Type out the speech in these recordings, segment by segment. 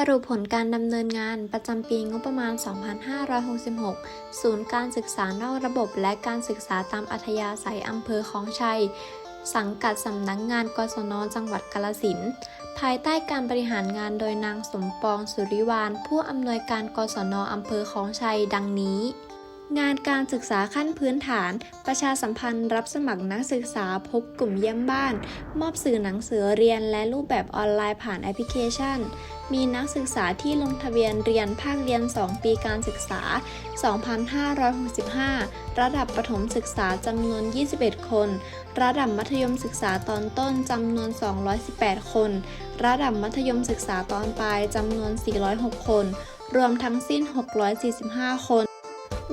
สรุปผลการดำเนินงานประจำปีงบประมาณ 2566 ศูนย์การศึกษานอกระบบและการศึกษาตามอัธยาศัยอำเภอคลองชัย สังกัดสำนักงงานกศนจังหวัดกาลสินภายใต้การบริหารงานโดยนางสมปองสุริวาน ผู้อำนวยการกศนอำเภอคลองชัย ดังนี้ งานการศึกษาขั้นพื้นฐาน ประชาสัมพันธ์รับสมัครนักศึกษาพบกลุ่มเยี่ยมบ้าน มอบสื่อหนังสือเรียนและรูปแบบออนไลน์ผ่านแอปพลิเคชัน มีนักศึกษาที่ลงทะเบียนเรียนภาคเรียน 2 ปีการศึกษา 2,565 ระดับประถมศึกษาจำนวน 21 คน ระดับมัธยมศึกษาตอนต้นจำนวน 218 คน ระดับมัธยมศึกษาตอนปลายจำนวน 406 คน รวมทั้งสิ้น 645 คน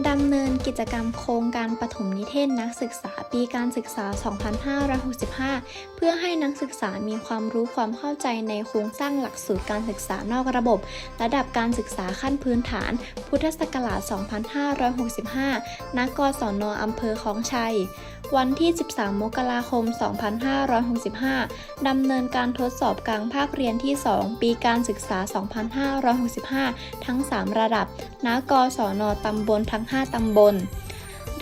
ดำเนินกิจกรรมโครงการปฐมนิเทศนักศึกษาปีการศึกษา 2565 เพื่อให้นักศึกษามีความรู้ความเข้าใจในโครงสร้างหลักสูตรการศึกษานอกระบบ ระดับการศึกษาขั้นพื้นฐาน พุทธศักราช 2565 ณ กศนอำเภอคลองชัย วันที่ 13 มกราคม 2565 ดำเนินการทดสอบกลางภาคเรียนที่ 2 ปีการศึกษา 2565 ทั้ง 3 ระดับ ณ กศนตำบลทั้ง5 ตำบล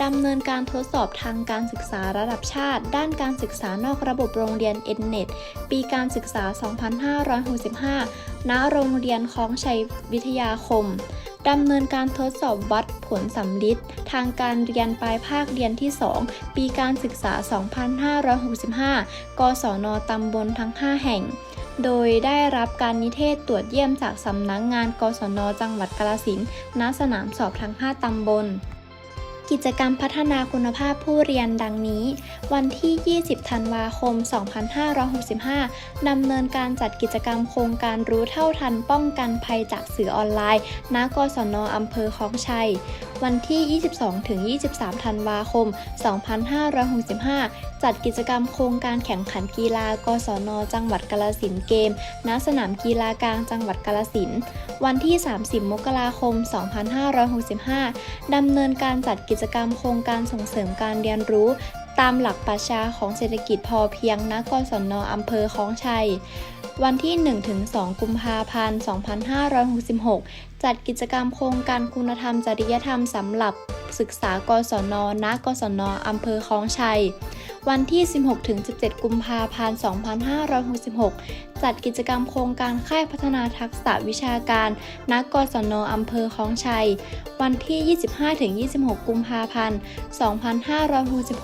ดำเนินการทดสอบทางการศึกษาระดับชาติ ด้านการศึกษานอกระบบโรงเรียน e n n e t ปีการศึกษา 2565 ณ โรงเรียนคลองชัยวิทยาคม ดำเนินการทดสอบวัดผลสำลิดทางการเรียนปลายภาคเรียนที่ 2 ปีการศึกษา 2565 กศนตำบลทั้ง 5 แห่ง โดยได้รับการนิเทศตรวจเยี่ยมจากสำนักงงานกศนจังหวัดกาลสินณสนามสอบทั้ง 5 ตำบล กิจกรรมพัฒนาคุณภาพผู้เรียนดังนี้ วันที่ 20 ธันวาคม 2565 ดำเนินการจัดกิจกรรมโครงการรู้เท่าทันป้องกันภัยจากสื่อออนไลน์ ณ กศนอำเภอคลองชัย วันที่ 22-23 ธันวาคม 2565 จัดกิจกรรมโครงการแข่งขันกีฬา กศน จังหวัดกาฬสินเกม ณ สนามกีฬากลางจังหวัดกาฬสิน วันที่ 30 มกราคม 2565 ดำเนินการจัดกิจกรรมโครงการส่งเสริมการเรียนรู้ ตามหลักปรัชญาของเศรษฐกิจพอเพียงณกศนอำเภอคลองชัย วันที่ 1-2 กุมภาพันธ์ 2566 จัดกิจกรรมโครงการคุณธรรมจริยธรรมสำหรับศึกษากศนณกศนอำเภอคลองชัย วันที่ 16-17 กุมภาพันธ์ 2566 จัดกิจกรรมโครงการค่ายพัฒนาทักษะวิชาการณกศนอำเภอคลองชัย วันที่ 25-26 กุมภาพันธ์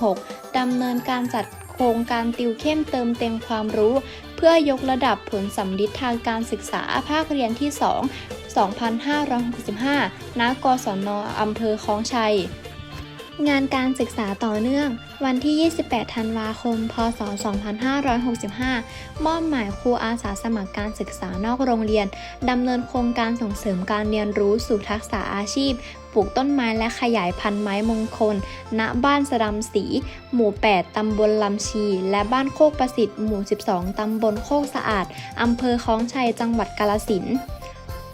2566 ดำเนินการจัดโครงการติวเข้มเติมเต็มความรู้ เพื่อยกระดับผลสำลิดทางการศึกษาภาคเรียนที่ 2 2565 ณ กศนอำเภอคลองชัย งานการศึกษาต่อเนื่อง วันที่ 28 ธันวาคม พศ 2565 มอบหมายครูอาสาสมัครการศึกษานอกโรงเรียน ดำเนินโครงการส่งเสริมการเรียนรู้สู่ทักษะอาชีพ ปลูกต้นไม้และขยายพันธุ์ไม้มงคล ณ บ้านสะดำศรีหมู่ 8 ตำบลลำชี และบ้านโคกประสิทธิ์ หมู่ 12 ตำบลโคกสะอาด อำเภอคลองชัย จังหวัดกาฬสิน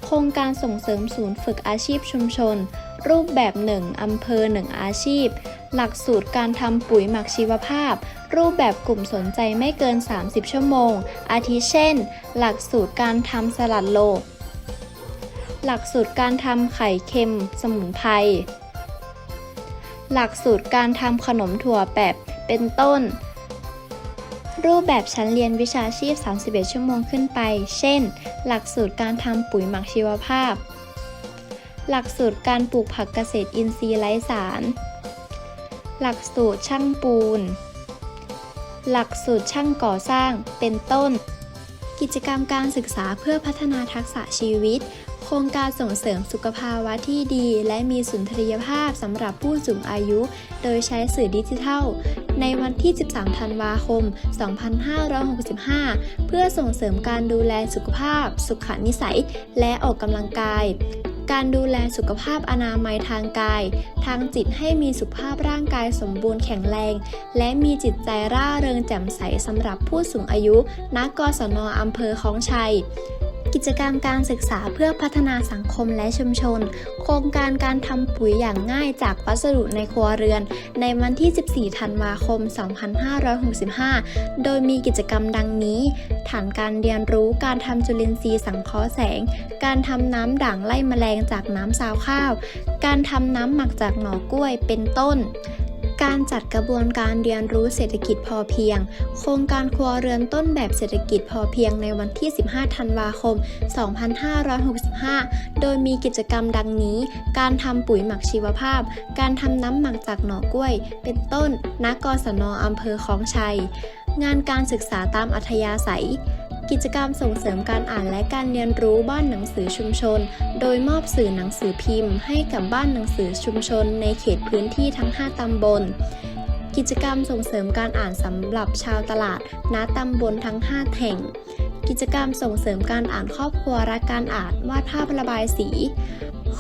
โครงการส่งเสริมศูนย์ฝึกอาชีพชุมชน รูปแบบ1อำเภอ1อาชีพ หลักสูตรการทำปุ๋ยหมักชีวภาพ รูปแบบกลุ่มสนใจไม่เกิน 30 ชั่วโมง อาทิเช่น หลักสูตรการทำสลัดโลหลักสูตรการทำไข่เค็มสมุนไพร หลักสูตรการทำขนมถั่วแปบเป็นต้น รูปแบบชั้นเรียนวิชาชีพ 31 ชั่วโมงขึ้นไป เช่น หลักสูตรการทำปุ๋ยหมักชีวภาพ หลักสูตรการปลูกผักเกษตรอินทรีย์ไร้สาร หลักสูตรช่างปูน หลักสูตรช่างก่อสร้าง เป็นต้น กิจกรรมการศึกษาเพื่อพัฒนาทักษะชีวิต โครงการส่งเสริมสุขภาวะที่ดี และมีสุนทรียภาพสำหรับผู้สูงอายุ โดยใช้สื่อดิจิทัลในวันที่ 13 ธันวาคม 2565 เพื่อส่งเสริมการดูแลสุขภาพ สุขนิสัย และออกกำลังกาย การดูแลสุขภาพอนามัยทางกาย ทางจิตให้มีสุขภาพร่างกายสมบูรณ์แข็งแรง และมีจิตใจร่าเริงแจ่มใสสำหรับผู้สูงอายุ นักกศนอำเภอคลองชัย กิจกรรมการศึกษาเพื่อพัฒนาสังคมและชุมชน โครงการการทำปุ๋ยอย่างง่ายจากวัสดุในครัวเรือน ในวันที่ 14 ธันวาคม 2565 โดยมีกิจกรรมดังนี้ ฐานการเรียนรู้การทำจุลินทรีย์สังเคราะห์แสง การทำน้ำด่างไล่แมลงจากน้ำซาวข้าว การทำน้ำหมักจากหน่อกล้วยเป็นต้น การจัดกระบวนการเรียนรู้เศรษฐกิจพอเพียง โครงการครัวเรือนต้นแบบเศรษฐกิจพอเพียงในวันที่ 15 ธันวาคม 2565 โดยมีกิจกรรมดังนี้ การทำปุ๋ยหมักชีวภาพ การทำน้ำหมักจากหน่อกล้วย เป็นต้น ณ กศนอำเภอคลองชัย งานการศึกษาตามอัธยาศัย กิจกรรมส่งเสริมการอ่านและการเรียนรู้บ้านหนังสือชุมชน โดยมอบสื่อหนังสือพิมพ์ ให้กับบ้านหนังสือชุมชน ในเขตพื้นที่ทั้ง 5 ตำบล กิจกรรมส่งเสริมการอ่านสำหรับชาวตลาดณตำบลทั้ง 5 แห่ง กิจกรรมส่งเสริมการอ่านครอบครัวรักการอ่านวาดภาพระบายสี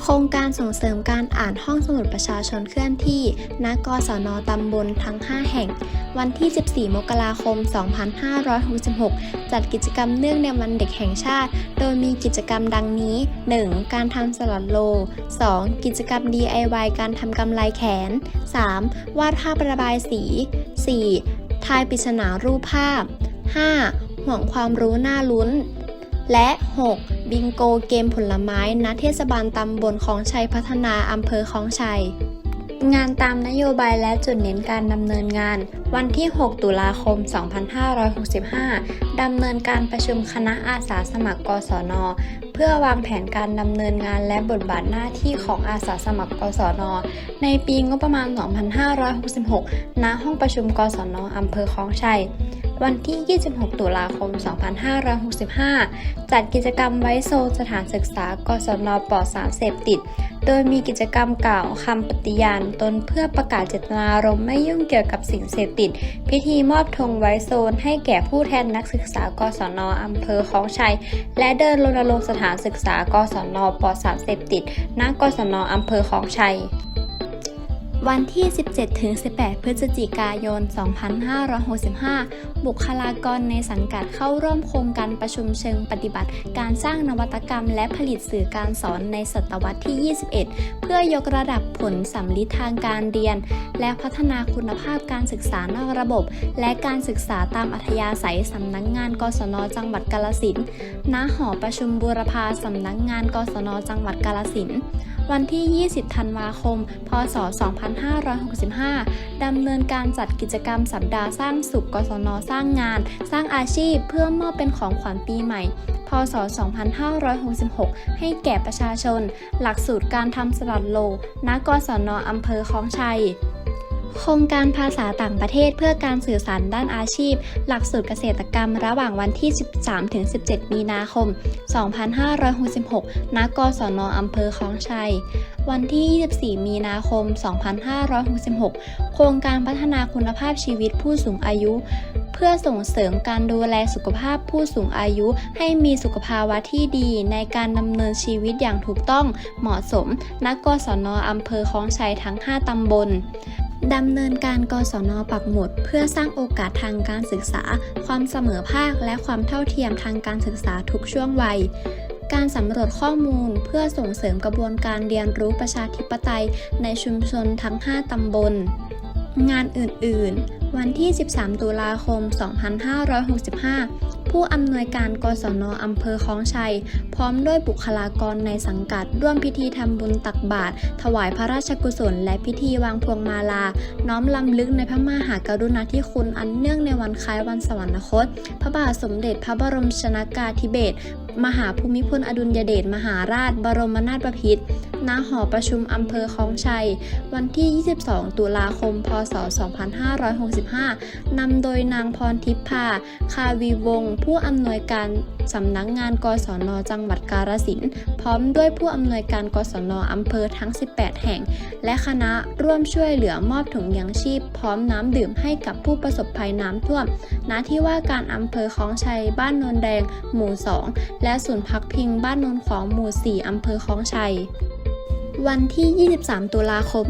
โครงการส่งเสริมการอ่านห้องสมุดประชาชนเคลื่อนที่ ณ กศน ตำบลทั้ง 5 แห่ง วันที่ 14 มกราคม 2566 จัดกิจกรรมเนื่องในวันเด็กแห่งชาติ โดยมีกิจกรรมดังนี้ 1. การทำสลัดโล 2. กิจกรรม DIY การทำกำไลแขน 3. วาดภาพระบายสี 4. ทายปริศนารูปภาพ 5. ห่วงความรู้น่าลุ้น และ 6. บิงโกเกมผลไม้ณเทศบาลตำบลของชัยพัฒนาอำเภอของชัยงานตามนโยบายและจุดเน้นการดำเนินงาน วันที่ 6 ตุลาคม 2565 ดำเนินการประชุมคณะอาสาสมัครกศน เพื่อวางแผนการดำเนินงานและบทบาทหน้าที่ของอาสาสมัครกศน ในปีงบประมาณ 2566 ณ ห้องประชุมกศนอำเภอคลองชัย วันที่ 26 ตุลาคม 2565 จัดกิจกรรมไว้โซสถานศึกษากศนปลอดสารเสพติด โดยมีกิจกรรมกล่าวคำปฏิญาณตนเพื่อประกาศเจตนารมณ์ไม่ยุ่งเกี่ยวกับสิ่งเสพติด พิธีมอบธงไว้โซนให้แก่ผู้แทนนักศึกษากศนอำเภอคลองชัย และเดินรณรงค์สถานศึกษากศนปลอดสารเสพติดณกศนอำเภอคลองชัย วันที่ 17-18 พฤศจิกายน 2565 บุคลากรในสังกัดเข้าร่วมโครงการประชุมเชิงปฏิบัติ การสร้างนวัตกรรม และผลิตสื่อการสอนในศตวรรษที่ 21 เพื่อยกระดับผลสัมฤทธิ์ทางการเรียน และพัฒนาคุณภาพการศึกษานอกระบบ และการศึกษาตามอัธยาศัยสำนักงงาน กศน จังหวัดกาลสินณหอประชุมบูรพาสำนักงงาน กศน จังหวัดกาลสิน วันที่ 20 ธันวาคม พศ 2565 ดำเนินการจัดกิจกรรมสัปดาห์สร้างสุขกศนสร้างงาน สร้างอาชีพเพื่อมอบเป็นของขวัญปีใหม่ พศ 2566 ให้แก่ประชาชน หลักสูตรการทำสลัดโลณกศนอำเภอคลองชัย โครงการภาษาต่างประเทศเพื่อการสื่อสารด้านอาชีพ หลักสูตรเกษตรกรรมระหว่างวันที่ 13-17 มีนาคม 2566 ณ กศนอำเภอคลองชัย วันที่ 24 มีนาคม 2566 โครงการพัฒนาคุณภาพชีวิตผู้สูงอายุ เพื่อส่งเสริมการดูแลสุขภาพผู้สูงอายุให้มีสุขภาวะที่ดีในการดำเนินชีวิตอย่างถูกต้องเหมาะสม ณ กศนอำเภอคลองชัยทั้ง 5 ตำบล ดำเนินการกศนปักหมุด เพื่อสร้างโอกาสทางการศึกษา ความเสมอภาค และความเท่าเทียมทางการศึกษาทุกช่วงวัย การสำรวจข้อมูลเพื่อส่งเสริมกระบวนการเรียนรู้ประชาธิปไตยในชุมชนทั้ง 5 ตำบล งานอื่น ๆ วันที่ 13 ตุลาคม 2565 ผู้อำนวยการกศนอำเภอคลองชัย พร้อมด้วยบุคลากรในสังกัด ร่วมพิธีทำบุญตักบาตรถวายพระราชกุศล และพิธีวางพวงมาลา น้อมลำลึกในพระมหากรุณาธิคุณอันเนื่องในวันคล้ายวันสวรรคต พระบาทสมเด็จพระบรมชนากาธิเบศรมหาภูมิพลอดุลยเดชมหาราช บรมนาถบพิตร ณหอประชุมอำเภอคลองชัย วันที่ 22 ตุลาคม พศ 2565 นำโดยนางพรทิพพาคาวีวงศ์ผู้อำนวยการสำนักงานกศนจังหวัดกาฬสินธุ์พร้อมด้วยผู้อำนวยการกศนอำเภอทั้ง 18 แห่ง และคณะร่วมช่วยเหลือมอบถุงยางชีพ พร้อมน้ำดื่มให้กับผู้ประสบภัยน้ำท่วม ณ ที่ว่าการอำเภอคลองชัย บ้านนนแดง หมู่ 2 และศูนย์พักพิงบ้านนนขวางหมู่ 4อำเภอคลองชัย วันที่ 23 ตุลาคม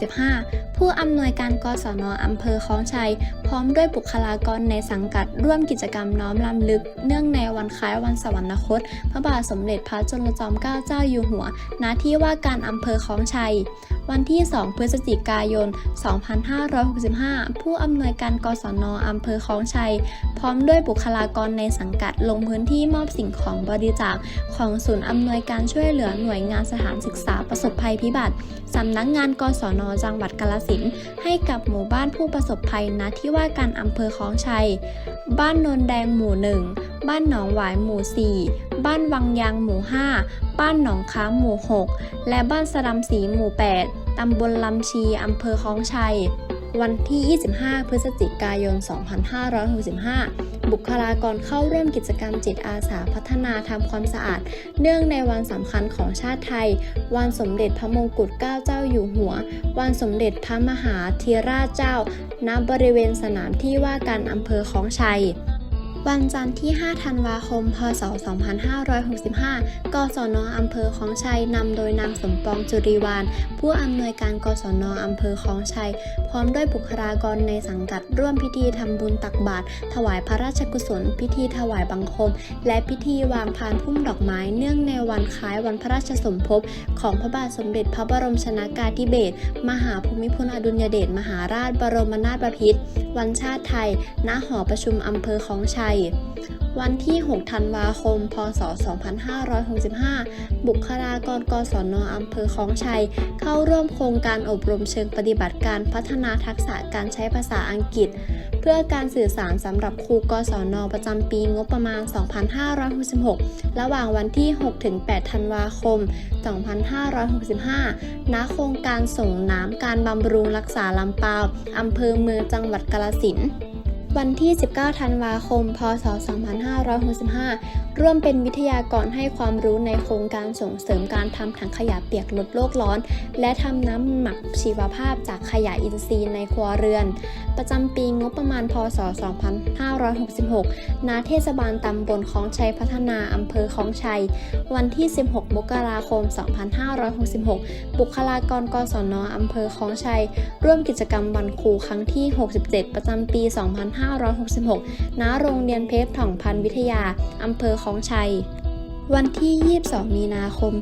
2565 ผู้อำนวยการกศนอำเภอคลองชัย พร้อมด้วยบุคลากรในสังกัดร่วมกิจกรรมน้อมรำลึก เนื่องในวันคล้ายวันสวรรคต พระบาทสมเด็จพระจุลจอมเกล้าเจ้าอยู่หัว ณ ที่ว่าการอำเภอคลองชัย วันที่ 2 พฤศจิกายน 2565 ผู้อำนวยการกศนอำเภอคลองชัย พร้อมด้วยบุคลากรในสังกัดลงพื้นที่มอบสิ่งของบริจาคของศูนย์อำนวยการช่วยเหลือหน่วยงานสถานศึกษาประสบภัยพิบัติสำนักงานกศนจังหวัดกาลสินให้กับหมู่บ้านผู้ประสบภัยณที่ว่าการอำเภอคลองชัย บ้านนนแดงหมู่หนึ่ง บ้านหนองหวายหมู่ 4 บ้านวังยางหมู่ 5 บ้านหนองค้าหมู่ 6 และบ้านสะดำสีหมู่ 8 ตำบลลำชี อำเภอคลองชัย วันที่ 25 พฤศจิกายน 2565 บุคลากรเข้าร่วมกิจกรรมจิตอาสาพัฒนาทำความสะอาด เนื่องในวันสำคัญของชาติไทย วันสมเด็จพระมงกุฎเกล้าเจ้าอยู่หัว วันสมเด็จพระมหาธีราชเจ้า ณ บริเวณสนามที่ว่าการอำเภอคลองชัย วันจันทร์ที่ 5 ธันวาคม พศ 2565 กศนอำเภอคลองชัยนำโดยนางสมปองจุริวาน ผู้อำนวยการกศนอำเภอคลองชัย พร้อมด้วยบุคลากรในสังกัดร่วมพิธีทำบุญตักบาตรถวายพระราชกุศล พิธีถวายบังคม และพิธีวางพานพุ่มดอกไม้เนื่องในวันคล้ายวันพระราชสมภพของพระบาทสมเด็จพระบรมชนากาธิเบศรมหาภูมิพลอดุลยเดชมหาราชบรมนาถบพิตรวันชาติไทย ณ หอประชุมอำเภอคลองชัยวันที่ 6 ธันวาคม พศ 2565 บุคลากรกศนอำเภอคลองชัย เข้าร่วมโครงการอบรมเชิงปฏิบัติการพัฒนาทักษะการใช้ภาษาอังกฤษ เพื่อการสื่อสารสำหรับครูกศนประจำปีงบประมาณ 2566 ระหว่างวันที่ 6-8 ธันวาคม 2565 ณ โครงการส่งน้ำการบำรุงรักษาลำปาวอำเภอเมืองจังหวัดกาฬสินธุ์ วันที่ 19 ธันวาคม พศ 2565 ร่วมเป็นวิทยากรให้ความรู้ในโครงการส่งเสริมการทำถังขยะเปียกลดโลกร้อน และทำน้ำหมักชีวภาพจากขยะอินทรีย์ในครัวเรือน ประจำปีงบประมาณพศ 2566 ณ เทศบาลตำบลคลองชัยพัฒนาอำเภอคลองชัย วันที่ 16 มกราคม 2566 บุคลากรกศนอำเภอคลองชัย ร่วมกิจกรรมวันครูครั้งที่ 67 ประจำปี 2566 ณ โรงเรียนเพชรถ่องพันวิทยาอำเภอคลองชัย วันที่ 22 มีนาคม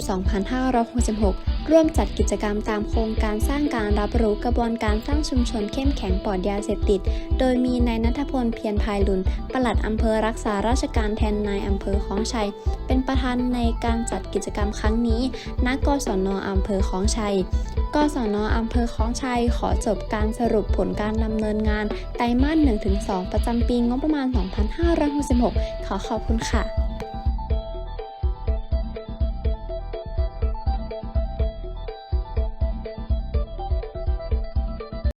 2566 ร่วมจัดกิจกรรมตามโครงการสร้างการรับรู้กระบวนการสร้างชุมชนเข้มแข็งปลอดยาเสพติด โดยมีนายนัทพลเพียรพายลุนปลัดอำเภอรักษาราชการแทนนายอำเภอคลองชัย เป็นประธานในการจัดกิจกรรมครั้งนี้ ณ กศนอำเภอคลองชัยกศนอำเภอคลองชัย ขอจบการสรุปผลการดำเนินงาน ไตรมาส 1-2 ประจำปีงบประมาณ 2566 ขอขอบคุณค่ะ